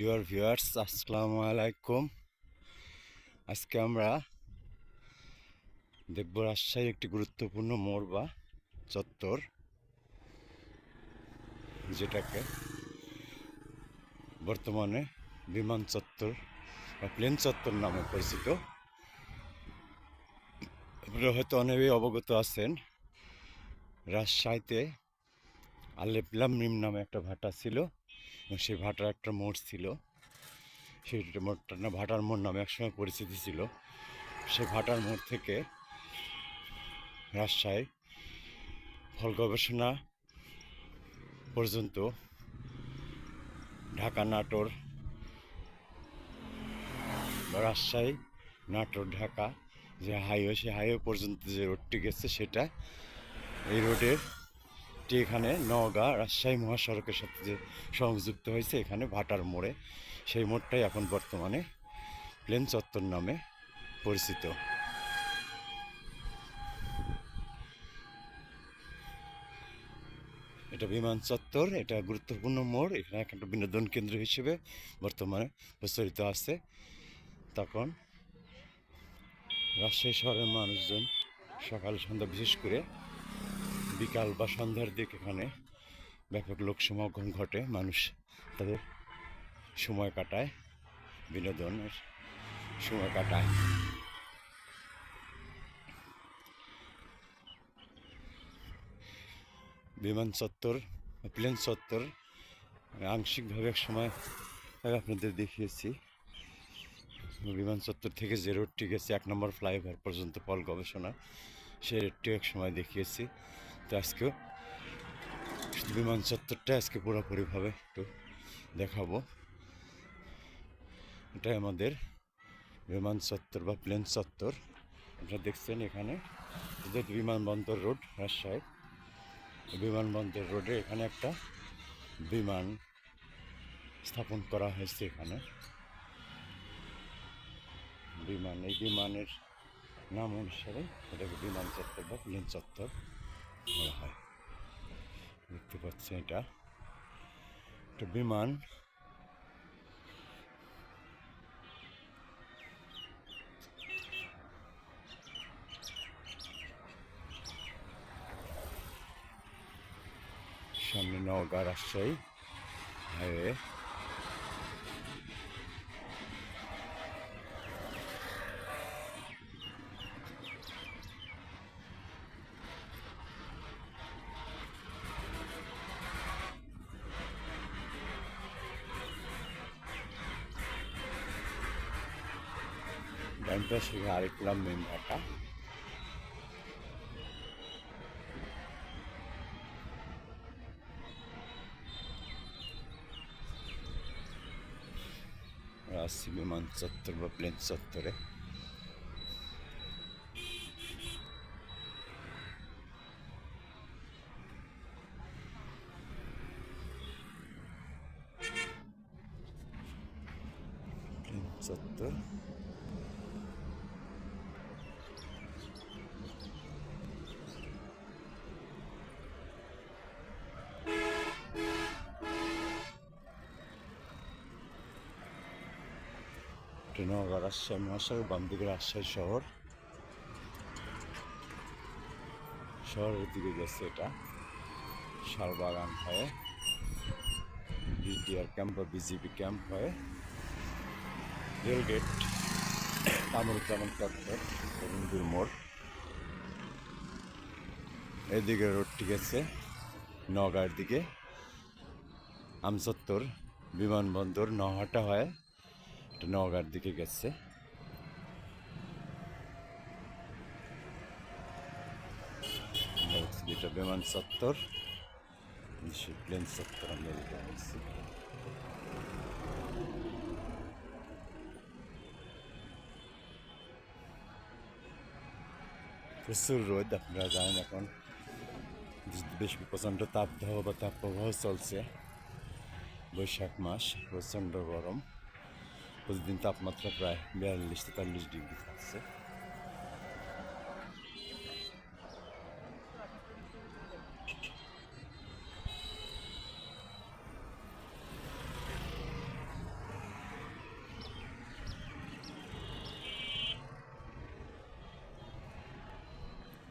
Dear viewers আসসালামু আলাইকুম। আজকে আমরা দেখব রাজশাহী একটি গুরুত্বপূর্ণ মোড় বা চত্বর, যেটাকে বর্তমানে বিমান চত্বর বা প্লেন চত্বর নামে পরিচিত। আপনারা হয়তো অনেকেই অবগত আছেন, রাজশাহীতে আলেপলাম মিম নামে একটা ভাটা ছিল। সেই ভাটার একটা মোড় ছিল। সেই মোড়টার না, ভাটার মোড় নামে একসময় পরিচিতি ছিল। সেই ভাটার মোড় থেকে রাজশাহী ফল গবেষণা পর্যন্ত ঢাকা নাটোর রাজশাহী, নাটোর, ঢাকা যে হাইওয়ে, সেই হাইওয়ে পর্যন্ত যে রোডটি গেছে সেটা এই রোডের টি এখানে নওগাঁ রাজশাহী মহাসড়কের সাথে যে সংযুক্ত হয়েছে, এখানে ভাটার মোড়ে। সেই মোড়টাই এখন বর্তমানে প্লেন চত্বর নামে পরিচিত। এটা বিমান চত্বর, এটা গুরুত্বপূর্ণ মোড়। এখানে একটা বিনোদন কেন্দ্র হিসেবে বর্তমানে প্রচলিত আছে। তখন রাজশাহী শহরের মানুষজন সকাল সন্ধ্যা বিশেষ করে বিকাল বা সন্ধ্যার দিকে এখানে ব্যাপক লোক সমাগম ঘটে। মানুষ তাদের সময় কাটায়, বিনোদনের সময় কাটায়। বিমান চত্বর, প্লেন চত্বর, আংশিকভাবে এক সময় আপনাদের দেখিয়েছি। বিমান চত্বর থেকে যে রোডটি গেছে, এক নম্বর ফ্লাইওভার পর্যন্ত পল গবেষণা সেই রোডটি এক সময় দেখিয়েছি। তো আজকেও বিমান চত্বরটা আজকে পুরোপুরিভাবে একটু দেখাবো। এটাই আমাদের বিমান চত্বর বা প্লেন চত্বর। আপনারা দেখছেন এখানে বিমানবন্দর রোড, রাজশাহী। বিমানবন্দর রোডে এখানে একটা বিমান স্থাপন করা হয়েছে এখানে। বিমান, এই বিমানের নাম অনুসারে এটাকে বিমান চত্বর বা প্লেন চত্বর। বলা হয়। দেখতে পাচ্ছেন এটা। একটা বিমান। সামনে নওগাঁ রাজশাহী হাইওয়ে। ডান পাশে আরেকলাম মেন ঢাকা আসছি বিমান চত্বর বা প্লেন চত্বরে এটা নওগাঁ রাজশাহী মহাসাগর বাম দিকে রাজশাহী শহর শহরের দিকে গেছে এটা শালবাগান হয়ে বিডিআর ক্যাম্প বা বিজিবি ক্যাম্প হয়ে রেলগেট কামরুজ্জামান চত্বর মোড় এদিকে রোডটি গেছে নগাঁর দিকে আমচত্বর বিমানবন্দর নহাটা হয় এটা নওগাঁর দিকে গেছে এটা বিমান চত্বর প্লেন চত্বর আমরা যেটা বলছি প্রচুর রোদ আপনারা জানেন এখন বেশ প্রচণ্ড তাপদাহ বা তাপপ্রবাহ চলছে বৈশাখ মাস প্রচণ্ড গরম প্রতিদিন তাপমাত্রা প্রায় বিয়াল্লিশ তেতাল্লিশ ডিগ্রি থাকছে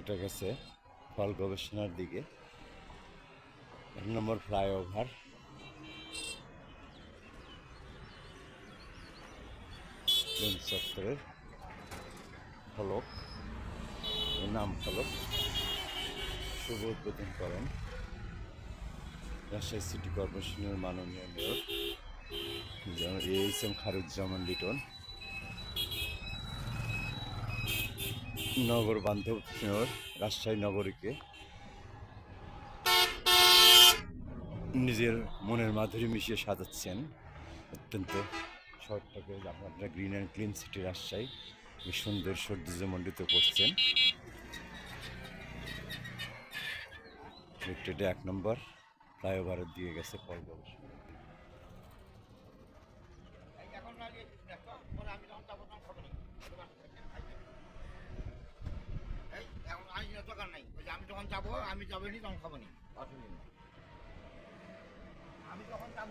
এটা গেছে ফল গবেষণার দিকে এক নম্বর ফ্লাইওভার প্লেন চত্বরের ফলক নাম ফলক, শুভ উদ্বোধন করেন রাজশাহী সিটি কর্পোরেশনের মাননীয় mayor H M Khairuzzaman Liton, নগর বান্ধব মেয়র, রাজশাহী নগরীকে নিজের মনের মাধুরী মিশিয়ে সাজাচ্ছেন অত্যন্ত শহরটাকে আপনারা green and clean city Rajshahi সুন্দর সৌন্দর্যমণ্ডিত করছেন এক নম্বর ফ্লাইওভারের দিয়ে গেছে পল না আমি যখন যাব আমি যখন যাব আমি যাব নি তখন অসুবিধা নেই আমি যখন যাব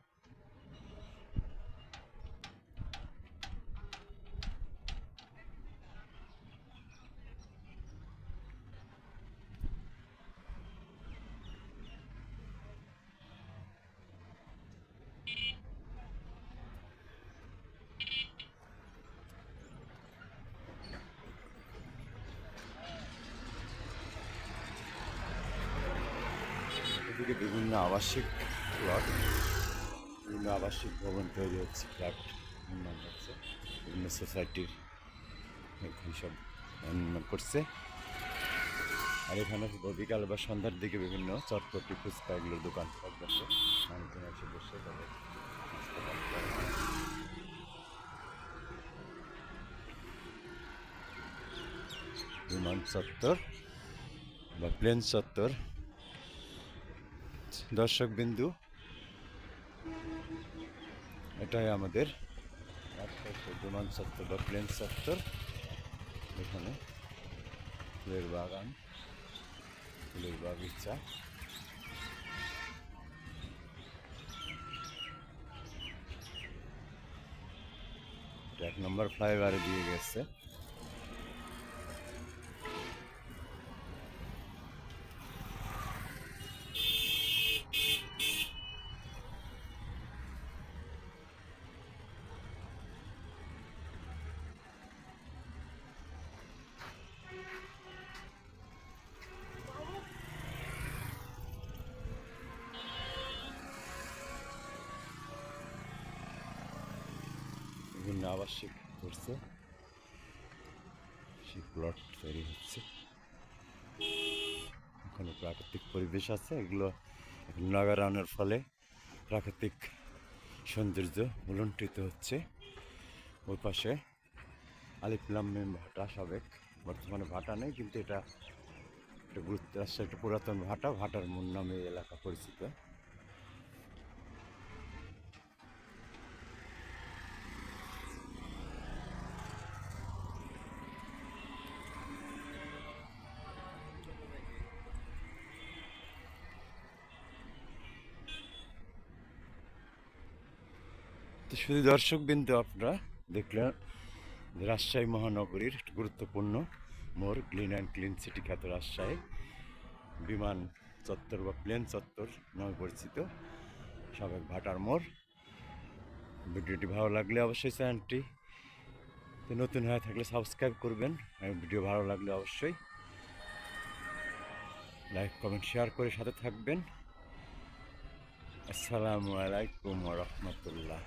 এদিকে বিভিন্ন আবাসিক প্লট বিভিন্ন আবাসিক ভবন তৈরি হচ্ছে ফ্ল্যাট নির্মাণ হচ্ছে, বিভিন্ন সোসাইটির সব নির্মাণ করছে আর এখানে বিকাল বা সন্ধ্যার দিকে বিভিন্ন চটপটি, ফুচকা এগুলোর দোকান বসে, মানুষজন এসে বসে। বিমান চত্বর বা প্লেন চত্বর দর্শক বিন্দু, এটাই আমাদের বিমান চত্বর বা প্লেন চত্বর এখানে ফুলের বাগান, ফুলের বাগিচা। এক নম্বর ফ্লাইওভারে দিয়ে গেছে। বিভিন্ন আবাসিক করছে। সেই প্লট তৈরি হচ্ছে। ওখানে প্রাকৃতিক পরিবেশ আছে, এগুলো এখন ফলে প্রাকৃতিক সৌন্দর্য উলন্টিত হচ্ছে। ওই পাশে আলিফুলাম ভাটা সাবেক। বর্তমানে ভাটা নেই, কিন্তু এটা একটা গুরুত্ব একটা পুরাতন ভাটা, ভাটার মূল নামে এলাকা পরিচিত। তো শুধু দর্শক বিন্দু আপনারা দেখলেন রাজশাহী মহানগরীর গুরুত্বপূর্ণ মোড় ক্লিন অ্যান্ড ক্লিন সিটি খ্যাত রাজশাহী। বিমান চত্বর বা প্লেন চত্বর নামে পরিচিত সাবেক ভাটার মোড়। ভিডিওটি ভালো লাগলে অবশ্যই চ্যানেলটি নতুন হয়ে থাকলে সাবস্ক্রাইব করবেন। ভিডিও ভালো লাগলে অবশ্যই লাইক, কমেন্ট, শেয়ার করে সাথে থাকবেন। আসসালামু আলাইকুম রহমতুল্লাহ।